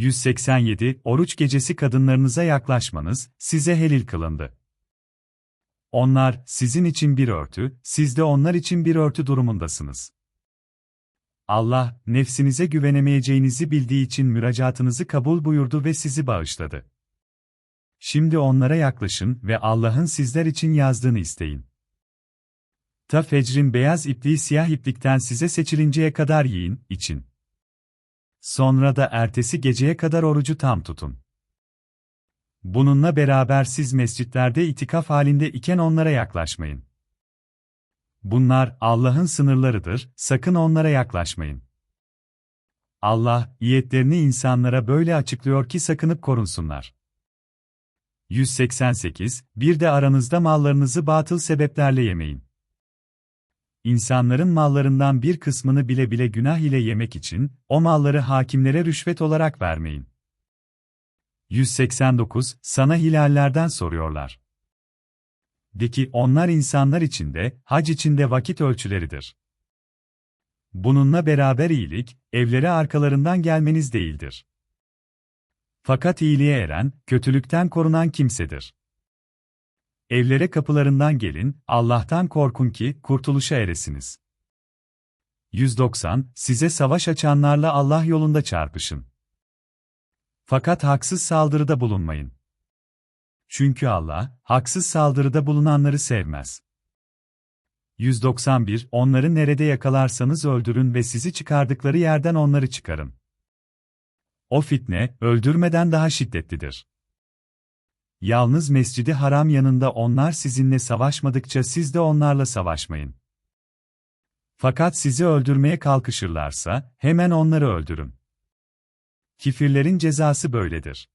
187 Oruç gecesi kadınlarınıza yaklaşmanız size helil kılındı. Onlar sizin için bir örtü, siz de onlar için bir örtü durumundasınız. Allah, nefsinize güvenemeyeceğinizi bildiği için müracaatınızı kabul buyurdu ve sizi bağışladı. Şimdi onlara yaklaşın ve Allah'ın sizler için yazdığını isteyin. Ta fecrin beyaz ipliği siyah iplikten size seçilinceye kadar yiyin, için. Sonra da ertesi geceye kadar orucu tam tutun. Bununla beraber siz mescitlerde itikaf halinde iken onlara yaklaşmayın. Bunlar Allah'ın sınırlarıdır, sakın onlara yaklaşmayın. Allah, iyetlerini insanlara böyle açıklıyor ki sakınıp korunsunlar. 188 Bir de aranızda mallarınızı batıl sebeplerle yemeyin. İnsanların mallarından bir kısmını bile bile günah ile yemek için, o malları hakimlere rüşvet olarak vermeyin. 189 Sana hilallerden soruyorlar. De ki onlar insanlar içinde, hac içinde vakit ölçüleridir. Bununla beraber iyilik, evlere arkalarından gelmeniz değildir. Fakat iyiliğe eren, kötülükten korunan kimsedir. Evlere kapılarından gelin, Allah'tan korkun ki, kurtuluşa eresiniz. 190 Size savaş açanlarla Allah yolunda çarpışın. Fakat haksız saldırıda bulunmayın. Çünkü Allah, haksız saldırıda bulunanları sevmez. 191 Onları nerede yakalarsanız öldürün ve sizi çıkardıkları yerden onları çıkarın. O fitne, öldürmeden daha şiddetlidir. Yalnız Mescidi Haram yanında onlar sizinle savaşmadıkça siz de onlarla savaşmayın. Fakat sizi öldürmeye kalkışırlarsa, hemen onları öldürün. Kifirlerin cezası böyledir.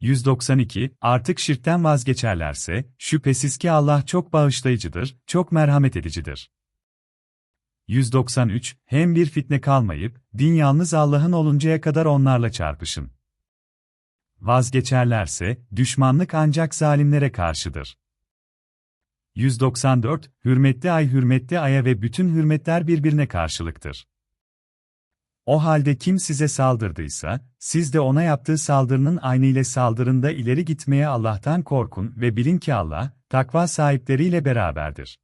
192 Artık şirkten vazgeçerlerse, şüphesiz ki Allah çok bağışlayıcıdır, çok merhamet edicidir. 193 Hem bir fitne kalmayıp, din yalnız Allah'ın oluncaya kadar onlarla çarpışın. Vazgeçerlerse, düşmanlık ancak zalimlere karşıdır. 194 Hürmetli ay hürmetli aya ve bütün hürmetler birbirine karşılıktır. O halde kim size saldırdıysa, siz de ona yaptığı saldırının aynı ile saldırında ileri gitmeye Allah'tan korkun ve bilin ki Allah, takva sahipleriyle beraberdir.